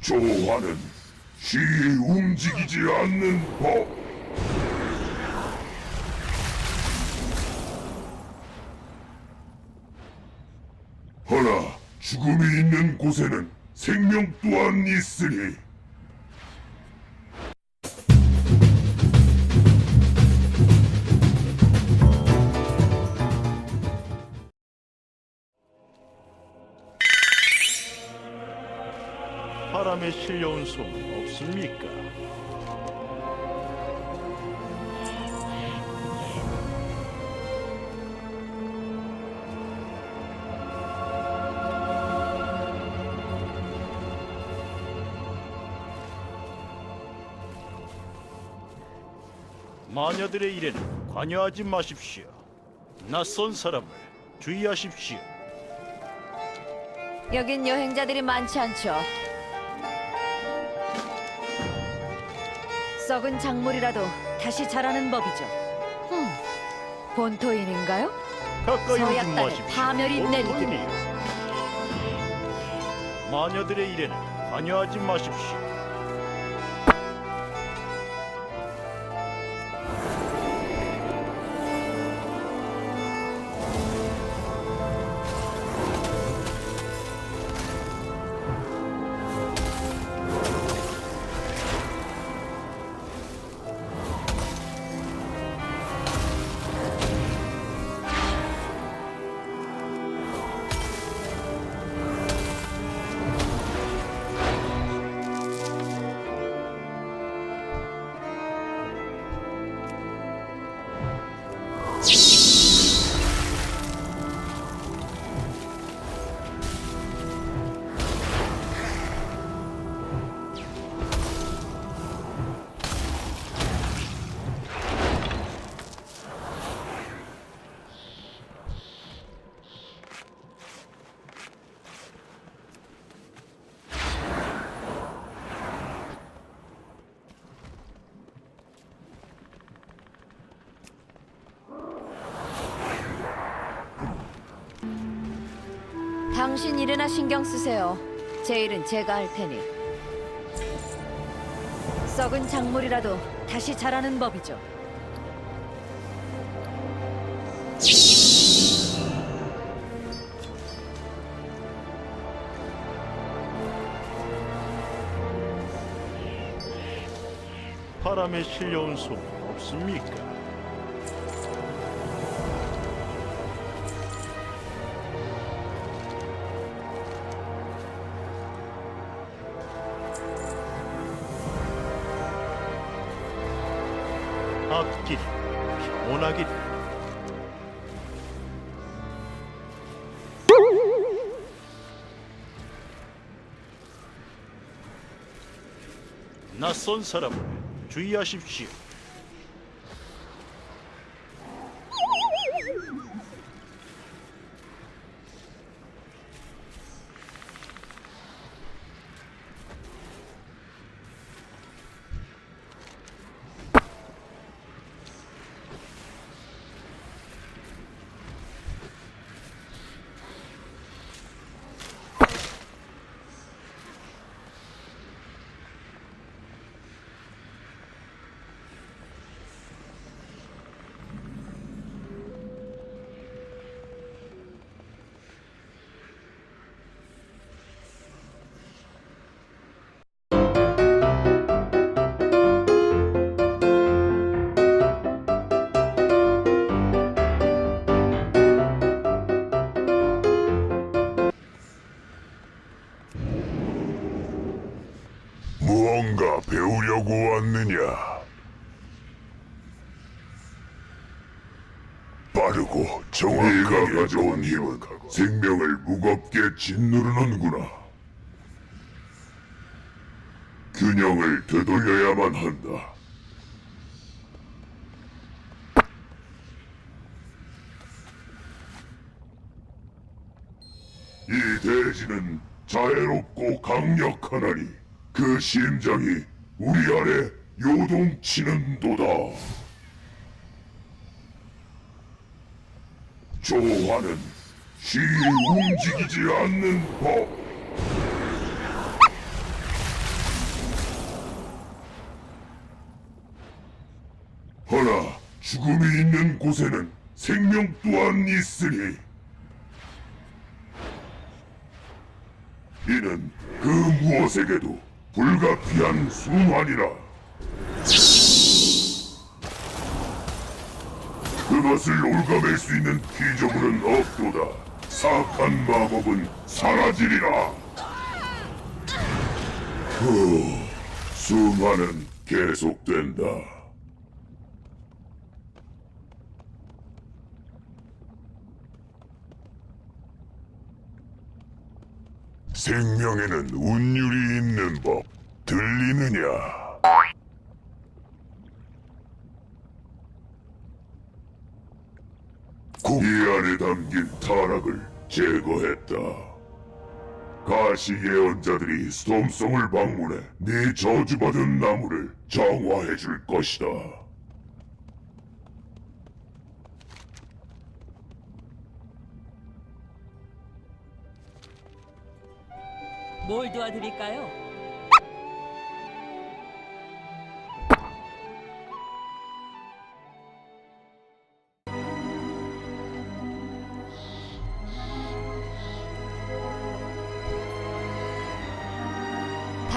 조화는 쉬이 움직이지 않는 법. 허나 죽음이 있는 곳에는 생명 또한 있으니 소문 없습니까? 마녀들의 일에는 관여하지 마십시오. 낯선 사람을 주의하십시오. 여긴 여행자들이 많지 않죠. 썩은 작물이라도 다시 자라는 법이죠. 흠, 본토인인가요? 가까이 오지 서약 땅에 마십시오. 파멸이 내리기를. 본토인이요. 마녀들의 일에는 관여하지 마십시오. 당신 일이나 신경 쓰세요. 제 일은 제가 할 테니. 썩은 작물이라도 다시 자라는 법이죠. 바람에 실려온 소문 없습니까? 낯선 사람을 주의하십시오. 왔느냐? 빠르고 정확하게 가져온 힘은 생명을 무겁게 짓누르는구나. 균형을 되돌려야만 한다. 이 대지는 자애롭고 강력하나니 그 심장이 우리 안에 요동치는도다. 조화는 쉬 움직이지 않는 법. 허나 죽음이 있는 곳에는 생명 또한 있으니 이는 그 무엇에게도 불가피한 순환이라. 그것을 올가맬 수 있는 피조물은 없도다. 사악한 마법은 사라지리라. 후, 순환은 계속된다. 생명에는 운율이 있는 법 들리느냐? 고기 안에 담긴 타락을 제거했다. 가시 예언자들이 스톰성을 방문해 네 저주받은 나무를 정화해 줄 것이다. 뭘 도와드릴까요?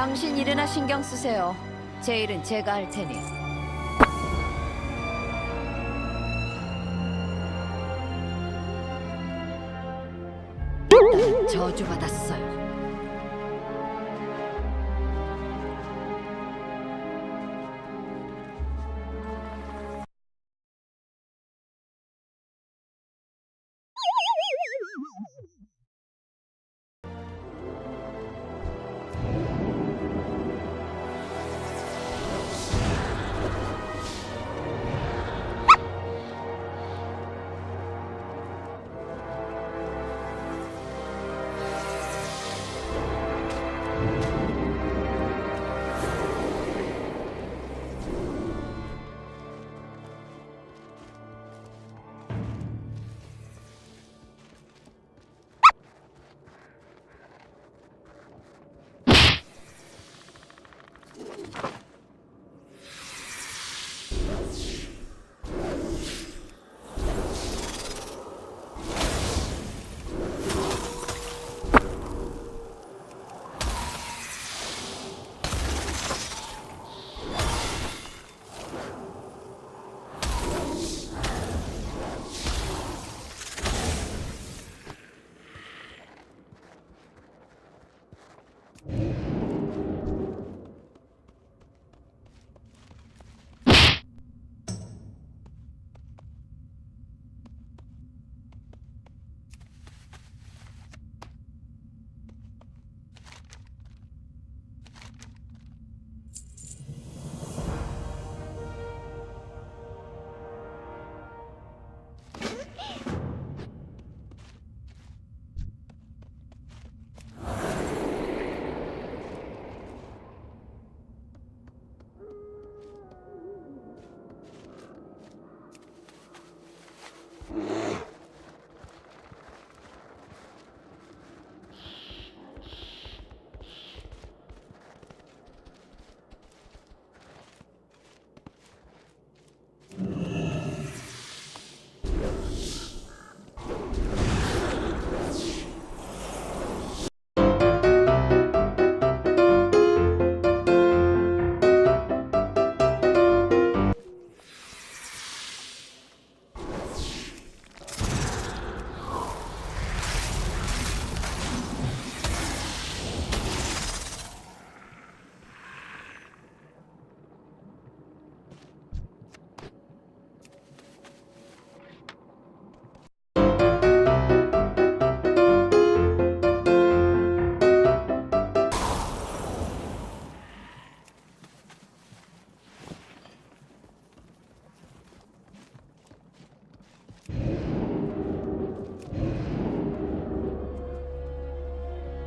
당신 일이나 신경 쓰세요. 제 일은 제가 할 테니. 저주받았어요.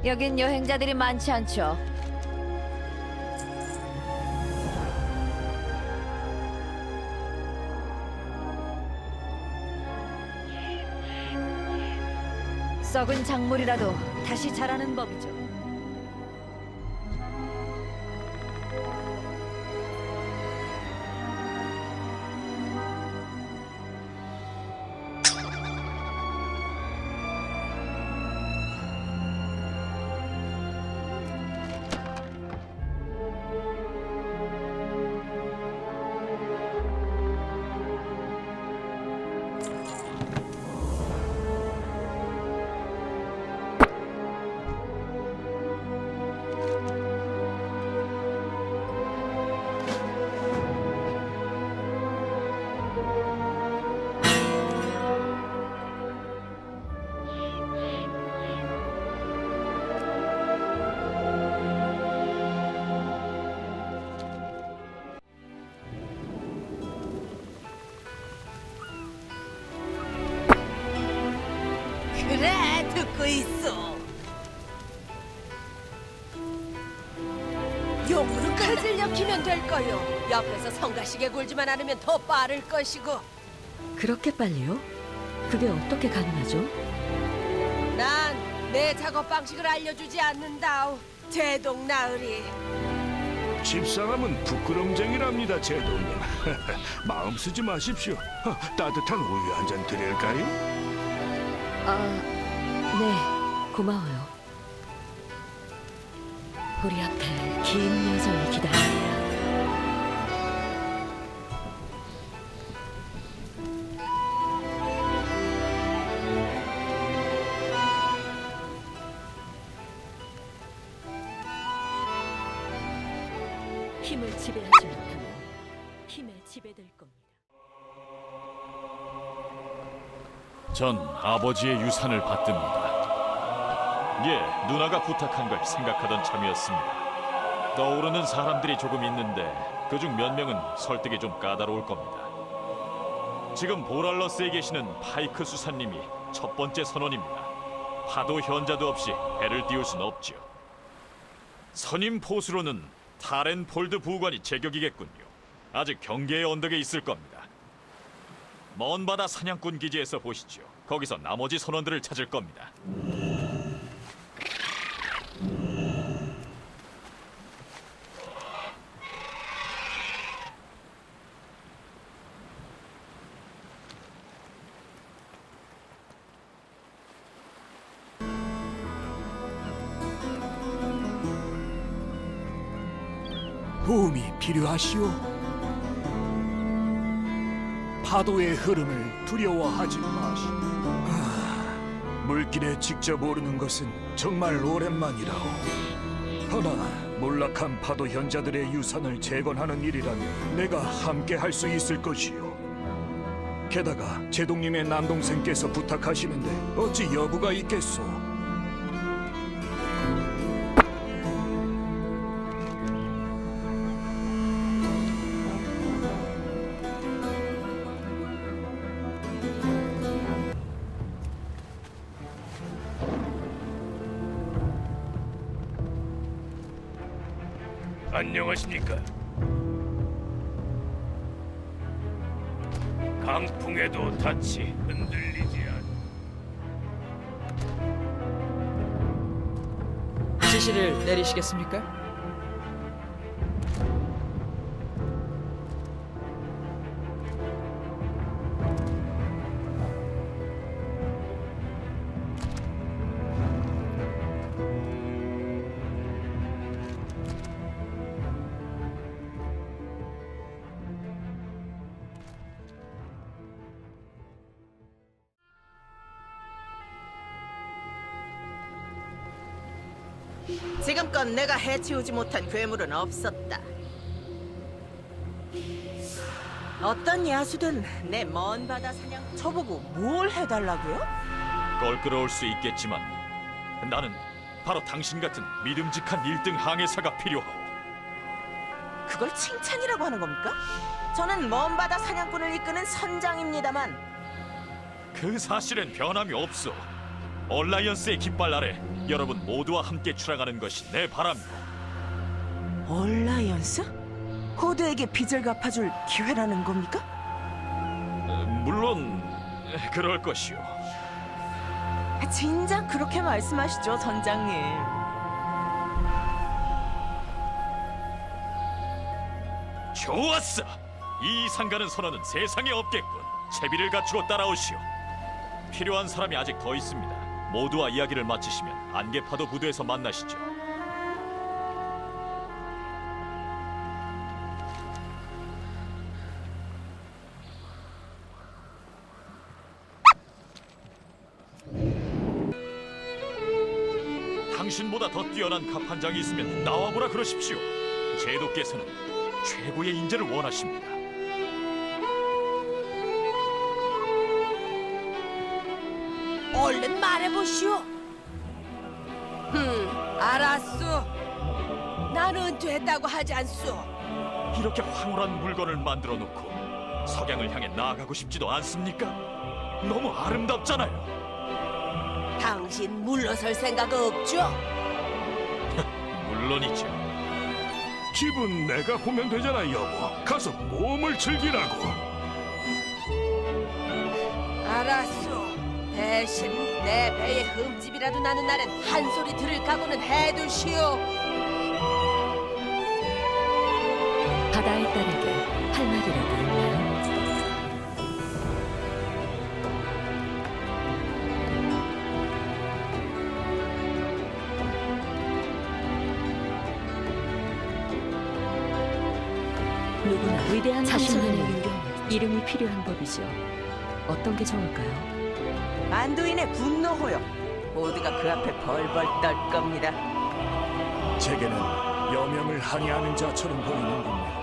여긴 여행자들이 많지 않죠. 썩은 작물이라도 다시 자라는 법이죠. 듣고 있어. 용으로 칼을 역히면 될 거요. 옆에서 성가시게 굴지만 않으면 더 빠를 것이고. 그렇게 빨리요? 그게 어떻게 가능하죠? 난 내 작업 방식을 알려주지 않는다오. 제동 나으리. 집사람은 부끄럼쟁이랍니다, 제동님. 마음 쓰지 마십시오. 어, 따뜻한 우유 한 잔 드릴까요? 아, 네, 고마워요. 우리 앞에 긴 여정이 기다립니다. 힘을 지배하지 못하면 힘에 지배될 겁니다. 전 아버지의 유산을 받듭니다. 예, 누나가 부탁한 걸 생각하던 참이었습니다. 떠오르는 사람들이 조금 있는데 그중 몇 명은 설득이 좀 까다로울 겁니다. 지금 보랄러스에 계시는 파이크 수사님이 첫 번째 선원입니다. 파도 현자도 없이 배를 띄울 순 없죠. 선임 포수로는 타렌 폴드 부관이 제격이겠군요. 아직 경계의 언덕에 있을 겁니다. 먼 바다 사냥꾼 기지에서 보시죠. 거기서 나머지 선원들을 찾을 겁니다. 도움이 필요하시오. 파도의 흐름을 두려워하지 마시오. 아, 물길에 직접 오르는 것은 정말 오랜만이라오. 허나 몰락한 파도 현자들의 유산을 재건하는 일이라면 내가 함께 할 수 있을 것이오. 게다가 제동님의 남동생께서 부탁하시는데 어찌 여부가 있겠소? 안녕하십니까? 강풍에도 닻이 흔들리지 않. 지시를 내리시겠습니까? 지금껏 내가 해치우지 못한 괴물은 없었다. 어떤 야수든 내 먼 바다 사냥 저보고 뭘 해달라고요? 껄끄러울 수 있겠지만 나는 바로 당신 같은 믿음직한 일등 항해사가 필요하오. 그걸 칭찬이라고 하는 겁니까? 저는 먼 바다 사냥꾼을 이끄는 선장입니다만 그 사실엔 변함이 없어. 얼라이언스의 깃발 아래 여러분 모두와 함께 출항하는 것이 내 바람이오. 얼라이언스? 호드에게 빚을 갚아줄 기회라는 겁니까? 어, 물론 그럴 것이오. 진작 그렇게 말씀하시죠, 선장님. 좋았어. 이 이상 가는 선언은 세상에 없겠군. 채비를 갖추고 따라오시오. 필요한 사람이 아직 더 있습니다. 모두와 이야기를 마치시면 안개파도 부두에서 만나시죠. 당신보다 더 뛰어난 갑판장이 있으면 나와보라 그러십시오. 제도께서는 최고의 인재를 원하십니다. 얼른 말해보시오. 흠, 알았소. 나는 됐다고 하지 않소. 이렇게 황홀한 물건을 만들어 놓고 석양을 향해 나아가고 싶지도 않습니까? 너무 아름답잖아요. 당신 물러설 생각 없죠? 물론이죠. 집은 내가 보면 되잖아 여보. 가서 몸을 즐기라고. 알았소. 대신 내 배에 흠집이라도 나는 날엔 한 소리 들을 각오는 해두시오. 바다의 딸에게 할 말이라도 있나요? 누구나 위대한 자신만의. 이름이 필요한 법이죠. 어떤 게 좋을까요? 만두인의 분노 호요. 모두가 그 앞에 벌벌 떨 겁니다. 제게는 여명을 항해하는 자처럼 보이는군요.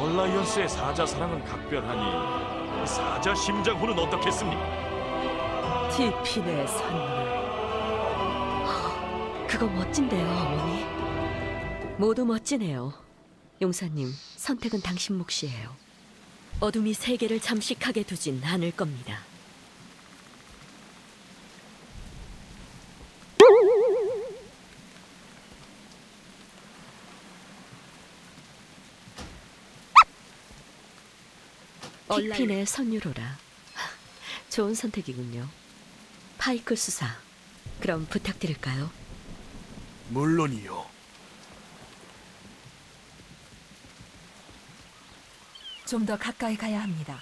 얼라이언스의 사자 사랑은 각별하니 사자 심장호는 어떻겠습니까? 디핀의 선물. 허, 그거 멋진데요, 어머니. 모두 멋지네요. 용사님, 선택은 당신 몫이에요. 어둠이 세계를 잠식하게 두진 않을 겁니다. 디핀의 선유로라. 좋은 선택이군요. 파이크 수사. 그럼 부탁드릴까요? 물론이요. 좀 더 가까이 가야 합니다.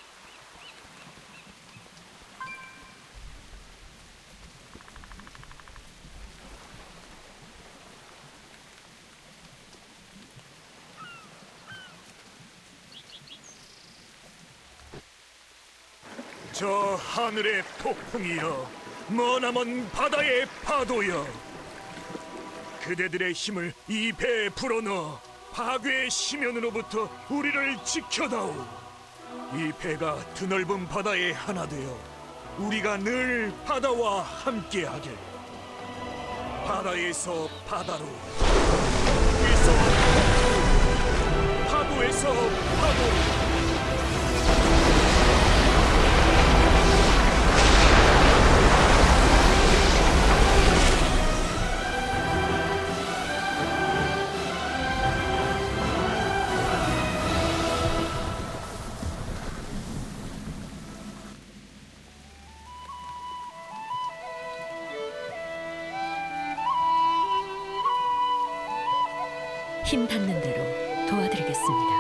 저 하늘의 폭풍이여, 머나먼 바다의 파도여. 그대들의 힘을 이 배에 불어넣어 파괴의 심연으로부터 우리를 지켜다오. 이 배가 드넓은 바다에 하나 되어 우리가 늘 바다와 함께하게. 바다에서 바다로, 폭풍에서 폭풍, 파도에서 파도로. 힘 닿는 대로 도와드리겠습니다.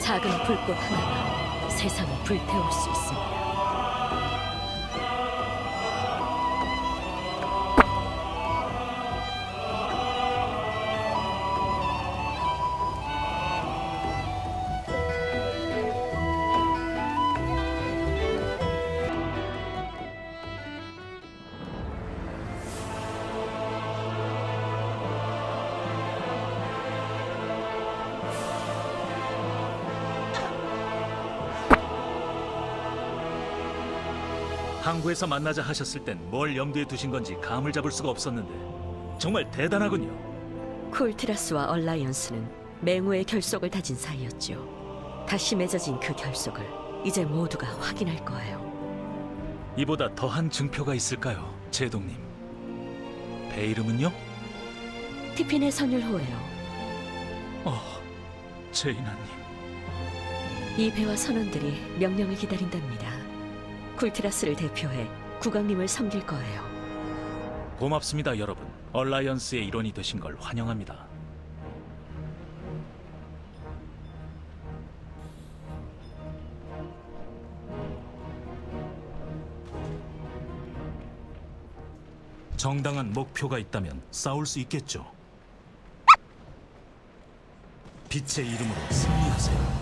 작은 불꽃 하나가 세상을 불태울 수 있습니다. 항구에서 만나자 하셨을 땐 뭘 염두에 두신 건지 감을 잡을 수가 없었는데 정말 대단하군요. 콜트라스와 얼라이언스는 맹우의 결속을 다진 사이였죠. 다시 맺어진 그 결속을 이제 모두가 확인할 거예요. 이보다 더한 증표가 있을까요, 제동님? 배 이름은요? 티핀의 선율호예요. 어, 제이나님. 이 배와 선원들이 명령을 기다린답니다. 쿨트라스를 대표해 국왕님을 섬길 거예요. 고맙습니다, 여러분. 얼라이언스의 일원이 되신 걸 환영합니다. 정당한 목표가 있다면 싸울 수 있겠죠. 빛의 이름으로 승리하세요.